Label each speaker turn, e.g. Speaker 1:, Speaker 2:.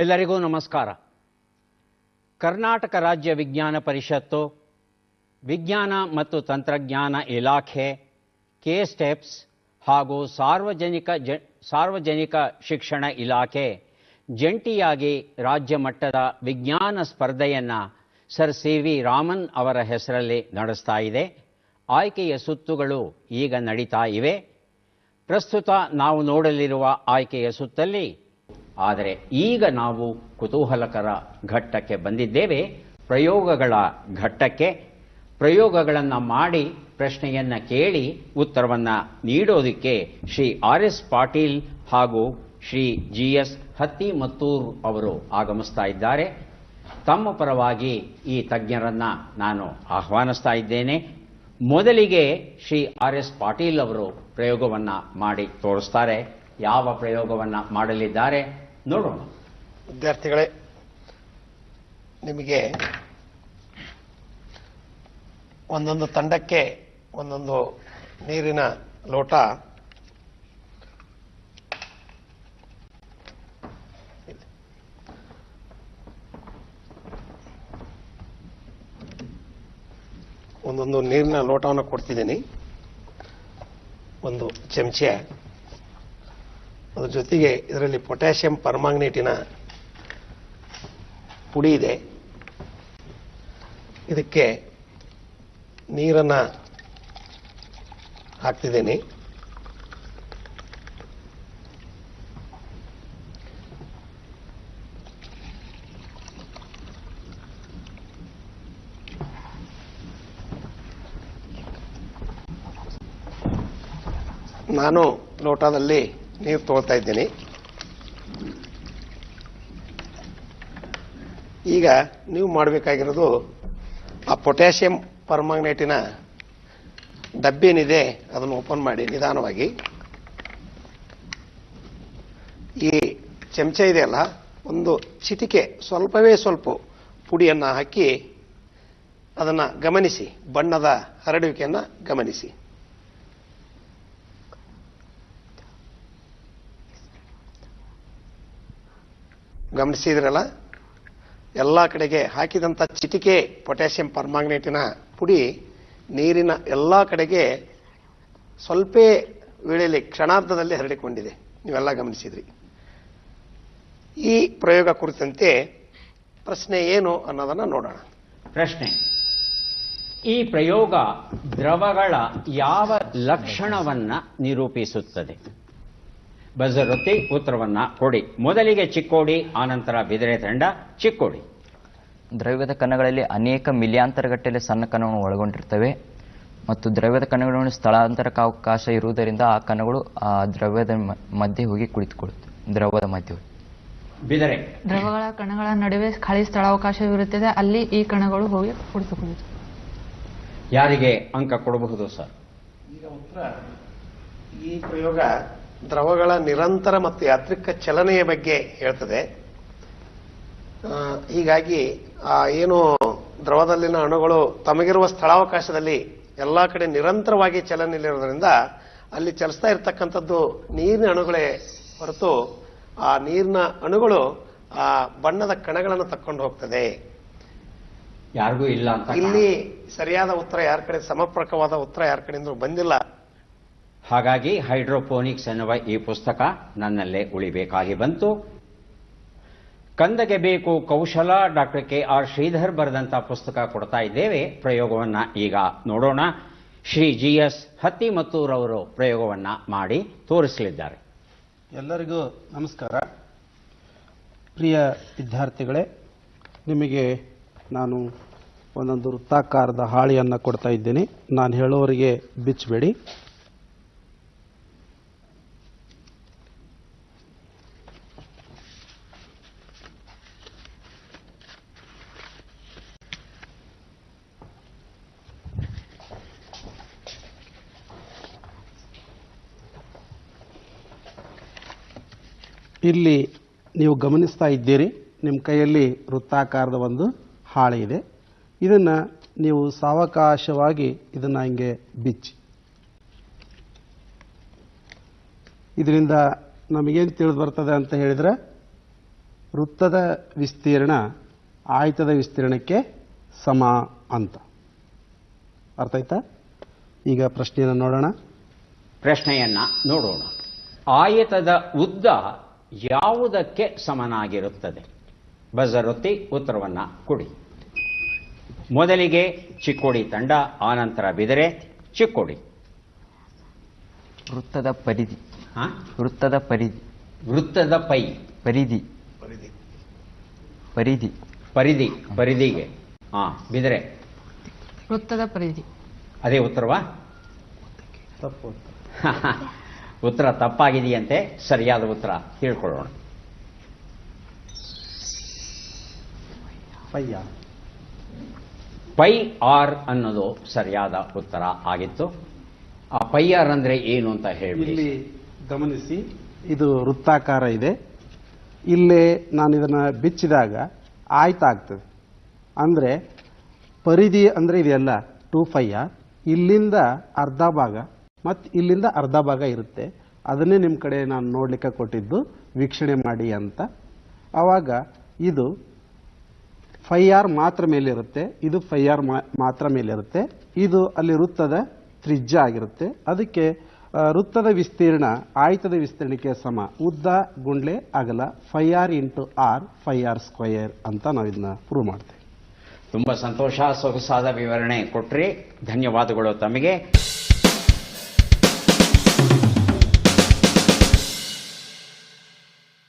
Speaker 1: ಎಲ್ಲರಿಗೂ ನಮಸ್ಕಾರ. ಕರ್ನಾಟಕ ರಾಜ್ಯ ವಿಜ್ಞಾನ ಪರಿಷತ್ತು, ವಿಜ್ಞಾನ ಮತ್ತು ತಂತ್ರಜ್ಞಾನ ಇಲಾಖೆ, ಕೆ ಸ್ಟೆಪ್ಸ್ ಹಾಗೂ ಸಾರ್ವಜನಿಕ ಜ, ಸಾರ್ವಜನಿಕ ಶಿಕ್ಷಣ ಇಲಾಖೆ ಜಂಟಿಯಾಗಿ ರಾಜ್ಯ ಮಟ್ಟದ ವಿಜ್ಞಾನ ಸ್ಪರ್ಧೆಯನ್ನು ಸರ್ ಸಿ ವಿ ರಾಮನ್ ಅವರ ಹೆಸರಲ್ಲಿ ನಡೆಸ್ತಾ ಇದೆ. ಆಯ್ಕೆಯ ಸುತ್ತುಗಳು ಈಗ ನಡೀತಾ ಇವೆ. ಪ್ರಸ್ತುತ ನಾವು ನೋಡಲಿರುವ ಆಯ್ಕೆಯ ಸುತ್ತಲ್ಲಿ ಆದರೆ ಈಗ ನಾವು ಕುತೂಹಲಕರ ಘಟ್ಟಕ್ಕೆ ಬಂದಿದ್ದೇವೆ. ಪ್ರಯೋಗಗಳ ಘಟ್ಟಕ್ಕೆ ಪ್ರಯೋಗಗಳನ್ನು ಮಾಡಿ ಪ್ರಶ್ನೆಯನ್ನು ಕೇಳಿ ಉತ್ತರವನ್ನು ನೀಡೋದಕ್ಕೆ ಶ್ರೀ ಆರ್ ಎಸ್ ಪಾಟೀಲ್ ಹಾಗೂ ಶ್ರೀ ಜಿ ಎಸ್ ಹತ್ತಿಮತ್ತೂರ್ ಅವರು ಆಗಮಿಸ್ತಾ ಇದ್ದಾರೆ. ತಮ್ಮ ಪರವಾಗಿ ಈ ತಜ್ಞರನ್ನು ನಾನು ಆಹ್ವಾನಿಸ್ತಾ ಇದ್ದೇನೆ. ಮೊದಲಿಗೆ ಶ್ರೀ ಆರ್ ಎಸ್ ಪಾಟೀಲ್ ಅವರು ಪ್ರಯೋಗವನ್ನು ಮಾಡಿ ತೋರಿಸ್ತಾರೆ. ಯಾವ ಪ್ರಯೋಗವನ್ನು ಮಾಡಲಿದ್ದಾರೆ? ನೋಡೋಣ.
Speaker 2: ವಿದ್ಯಾರ್ಥಿಗಳೇ ನಿಮಗೆ ಒಂದೊಂದು ತಂಡಕ್ಕೆ ಒಂದೊಂದು ನೀರಿನ ಲೋಟ. ಒಂದೊಂದು ನೀರಿನ ಲೋಟವನ್ನು ಕೊಡ್ತಿದ್ದೀನಿ. ಒಂದು ಚಮಚ. ಅದ್ರ ಜೊತೆಗೆ ಇದರಲ್ಲಿ ಪೊಟ್ಯಾಷಿಯಂ ಪರ್ಮಾಂಗ್ನೇಟಿನ ಪುಡಿ ಇದೆ. ಇದಕ್ಕೆ ನೀರನ್ನು ಹಾಕ್ತಿದ್ದೀನಿ. ನಾನು ಲೋಟದಲ್ಲಿ ನೀರು ತೊಗೊಳ್ತಾ ಇದ್ದೀನಿ. ಈಗ ನೀವು ಮಾಡಬೇಕಾಗಿರೋದು ಆ ಪೊಟ್ಯಾಷಿಯಂ ಪರ್ಮಾಂಗನೇಟಿನ ಡಬ್ಬಿ ಏನಿದೆ ಅದನ್ನು ಓಪನ್ ಮಾಡಿ ನಿಧಾನವಾಗಿ. ಈ ಚಮಚ ಇದೆಯಲ್ಲ ಒಂದು ಚಿಟಿಕೆ, ಸ್ವಲ್ಪವೇ ಸ್ವಲ್ಪ ಪುಡಿಯನ್ನು ಹಾಕಿ ಅದನ್ನು ಗಮನಿಸಿ, ಬಣ್ಣದ ಹರಡುವಿಕೆಯನ್ನು ಗಮನಿಸಿ. ಗಮನಿಸಿದ್ರಲ್ಲ? ಎಲ್ಲ ಕಡೆಗೆ ಹಾಕಿದಂಥ ಚಿಟಿಕೆ ಪೊಟ್ಯಾಷಿಯಂ ಪರ್ಮಾಂಗನೇಟಿನ ಪುಡಿ ನೀರಿನ ಎಲ್ಲ ಕಡೆಗೆ ಸ್ವಲ್ಪ ವೇಳೆಯಲ್ಲಿ ಕ್ಷಣಾರ್ಧದಲ್ಲಿ ಹರಡಿಕೊಂಡಿದೆ. ನೀವೆಲ್ಲ ಗಮನಿಸಿದ್ರಿ. ಈ ಪ್ರಯೋಗ ಕುರಿತಂತೆ ಪ್ರಶ್ನೆ ಏನು ಅನ್ನೋದನ್ನು ನೋಡೋಣ.
Speaker 1: ಪ್ರಶ್ನೆ. ಈ ಪ್ರಯೋಗ ದ್ರವಗಳ ಯಾವ ಲಕ್ಷಣವನ್ನ ನಿರೂಪಿಸುತ್ತದೆ? ಬಜರೊತ್ತಿ ಉತ್ತರವನ್ನ ಕೊಡಿ. ಮೊದಲಿಗೆ ಚಿಕ್ಕೋಡಿ ಆನಂತರ ಬಿದಿರೆ ತಂಡ ಚಿಕ್ಕೋಡಿ.
Speaker 3: ದ್ರವ್ಯದ ಕಣಗಳಲ್ಲಿ ಅನೇಕ ಮಿಲಿಯಾಂತರಗಟ್ಟಲೆ ಸಣ್ಣ ಕಣವನ್ನು ಒಳಗೊಂಡಿರ್ತವೆ ಮತ್ತು ದ್ರವ್ಯದ ಕಣಗಳನ್ನು ಸ್ಥಳಾಂತರಕ್ಕೆ ಅವಕಾಶ ಇರುವುದರಿಂದ ಆ ಕಣಗಳು ಆ ದ್ರವ್ಯದ ಮಧ್ಯೆ ಹೋಗಿ ಕುಳಿತುಕೊಳ್ಳುತ್ತೆ. ದ್ರವದ ಮಧ್ಯೆ ಹೋಗಿ.
Speaker 1: ಬಿದರೆ.
Speaker 4: ದ್ರವಗಳ ಕಣಗಳ ನಡುವೆ ಖಾಲಿ ಸ್ಥಳಾವಕಾಶವಿರುತ್ತದೆ. ಅಲ್ಲಿ ಈ ಕಣಗಳು ಹೋಗಿ ಕುಳಿತುಕೊಳ್ಳುತ್ತವೆ
Speaker 1: ಯಾರಿಗೆ ಅಂಕ ಕೊಡಬಹುದು ಸರ್?
Speaker 2: ಈಗ ಉತ್ತರ. ಈ ಪ್ರಯೋಗ ದ್ರವಗಳ ನಿರಂತರ ಮತ್ತು ಯಾತ್ರಿಕ ಚಲನೆಯ ಬಗ್ಗೆ ಹೇಳ್ತದೆ. ಹೀಗಾಗಿ ಆ ಏನು ದ್ರವದಲ್ಲಿನ ಅಣುಗಳು ತಮಗಿರುವ ಸ್ಥಳಾವಕಾಶದಲ್ಲಿ ಎಲ್ಲ ಕಡೆ ನಿರಂತರವಾಗಿ ಚಲನೆಯಲ್ಲಿರೋದ್ರಿಂದ ಅಲ್ಲಿ ಚಲಿಸ್ತಾ ಇರತಕ್ಕಂಥದ್ದು ನೀರಿನ ಅಣುಗಳೇ ಹೊರತು ಆ ನೀರಿನ ಅಣುಗಳು ಆ ಬಣ್ಣದ ಕಣಗಳನ್ನು ತಕ್ಕೊಂಡು ಹೋಗ್ತದೆ.
Speaker 1: ಯಾರಿಗೂ ಇಲ್ಲ
Speaker 2: ಇಲ್ಲಿ ಸರಿಯಾದ ಉತ್ತರ ಯಾರ ಕಡೆ ಸಮರ್ಪಕವಾದ ಉತ್ತರ ಯಾರ ಕಡೆಯಿಂದ ಬಂದಿಲ್ಲ.
Speaker 1: ಹಾಗಾಗಿ ಹೈಡ್ರೋಪೋನಿಕ್ಸ್ ಎನ್ನುವ ಈ ಪುಸ್ತಕ ನನ್ನಲ್ಲೇ ಉಳಿಬೇಕಾಗಿ ಬಂತು. ಕಂದಗೆ ಬೇಕು ಕೌಶಲ, ಡಾಕ್ಟರ್ ಕೆ ಆರ್ ಶ್ರೀಧರ್ ಬರೆದಂಥ ಪುಸ್ತಕ ಕೊಡ್ತಾ ಇದ್ದೇವೆ. ಪ್ರಯೋಗವನ್ನ ಈಗ ನೋಡೋಣ. ಶ್ರೀ ಜಿ ಎಸ್ ಹತ್ತಿಮತ್ತೂರವರು ಪ್ರಯೋಗವನ್ನ ಮಾಡಿ ತೋರಿಸಲಿದ್ದಾರೆ.
Speaker 5: ಎಲ್ಲರಿಗೂ ನಮಸ್ಕಾರ. ಪ್ರಿಯ ವಿದ್ಯಾರ್ಥಿಗಳೇ, ನಿಮಗೆ ನಾನು ಒಂದೊಂದು ವೃತ್ತಾಕಾರದ ಹಾಳಿಯನ್ನು ಕೊಡ್ತಾ ಇದ್ದೀನಿ. ನಾನು ಹೇಳೋರಿಗೆ ಬಿಚ್ಚಬೇಡಿ. ಇಲ್ಲಿ ನೀವು ಗಮನಿಸ್ತಾ ಇದ್ದೀರಿ. ನಿಮ್ಮ ಕೈಯಲ್ಲಿ ವೃತ್ತಾಕಾರದ ಒಂದು ಹಾಳೆ ಇದೆ. ಇದನ್ನು ನೀವು ಸಾವಕಾಶವಾಗಿ ಇದನ್ನು ಹಿಂಗೆ ಬಿಚ್ಚಿ. ಇದರಿಂದ ನಮಗೇನು ತಿಳಿದು ಬರ್ತದೆ ಅಂತ ಹೇಳಿದರೆ, ವೃತ್ತದ ವಿಸ್ತೀರ್ಣ ಆಯತದ ವಿಸ್ತೀರ್ಣಕ್ಕೆ ಸಮ ಅಂತ. ಅರ್ಥ ಆಯ್ತಾ? ಈಗ ಪ್ರಶ್ನೆಯನ್ನು ನೋಡೋಣ.
Speaker 1: ಪ್ರಶ್ನೆಯನ್ನು ನೋಡೋಣ. ಆಯತದ ಉದ್ದ ಯಾವುದಕ್ಕೆ ಸಮನಾಗಿರುತ್ತದೆ? ಬಜರೊತ್ತಿ ಉತ್ತರವನ್ನು ಕೊಡಿ. ಮೊದಲಿಗೆ ಚಿಕ್ಕೋಡಿ ತಂಡ ಆನಂತರ ಬಿದರೆ ಚಿಕ್ಕೋಡಿ.
Speaker 3: ವೃತ್ತದ ಪರಿಧಿ.
Speaker 1: ಹಾ?
Speaker 3: ವೃತ್ತದ ಪರಿಧಿ.
Speaker 1: ವೃತ್ತದ ಪೈ.
Speaker 3: ಪರಿಧಿ. ಪರಿಧಿ.
Speaker 1: ಪರಿಧಿ ಪರಿಧಿಗೆ. ಹಾ ಬಿದರೆ.
Speaker 4: ವೃತ್ತದ ಪರಿಧಿ.
Speaker 1: ಅದೇ ಉತ್ತರವಾ?
Speaker 5: ತಪ್ಪು
Speaker 1: ಉತ್ತರ ತಪ್ಪಾಗಿದೆಯಂತೆ ಸರಿಯಾದ ಉತ್ತರ ತಿಳ್ಕೊಳ್ಳೋಣ ಪೈ ಆರ್. ಅನ್ನೋದು ಸರಿಯಾದ ಉತ್ತರ ಆಗಿತ್ತು. ಆ ಪೈ ಆರ್ ಅಂದ್ರೆ ಏನು ಅಂತ ಹೇಳಿ
Speaker 5: ಇಲ್ಲಿ ಗಮನಿಸಿ ಇದು ವೃತ್ತಾಕಾರ ಇದೆ. ಇಲ್ಲೇ ನಾನು ಇದನ್ನ ಬಿಚ್ಚಿದಾಗ ಆಯ್ತ ಆಗ್ತದೆ ಅಂದ್ರೆ ಪರಿಧಿ ಅಂದ್ರೆ ಇದೆಲ್ಲ ಟೂ ಫೈಯ ಇಲ್ಲಿಂದ ಅರ್ಧ ಭಾಗ ಮತ್ತು ಇಲ್ಲಿಂದ ಅರ್ಧ ಭಾಗ ಇರುತ್ತೆ. ಅದನ್ನೇ ನಿಮ್ಮ ಕಡೆ ನಾನು ನೋಡಲಿಕ್ಕೆ ಕೊಟ್ಟಿದ್ದು. ವೀಕ್ಷಣೆ ಮಾಡಿ ಅಂತ. ಆವಾಗ ಇದು ಫೈ ಆರ್ ಮಾತ್ರ ಮೇಲಿರುತ್ತೆ. ಇದು ಫೈ ಆರ್ ಮಾತ್ರ ಮೇಲಿರುತ್ತೆ. ಇದು ಅಲ್ಲಿ ವೃತ್ತದ ತ್ರಿಜ್ಯ ಆಗಿರುತ್ತೆ. ಅದಕ್ಕೆ ವೃತ್ತದ ವಿಸ್ತೀರ್ಣ, ಆಯತದ ವಿಸ್ತೀರ್ಣಕ್ಕೆ ಸಮ. ಉದ್ದ, ಗುಂಡ್ಲೆ, ಅಗಲ, pi R into R, pi R square ಅಂತ ನಾವು ಇದನ್ನ ಪ್ರೂವ್ ಮಾಡ್ತೇವೆ.
Speaker 1: ತುಂಬಾ ಸಂತೋಷ, ಸೊಗಸಾದ ವಿವರಣೆ ಕೊಟ್ರಿ. ಧನ್ಯವಾದಗಳು ತಮಗೆ.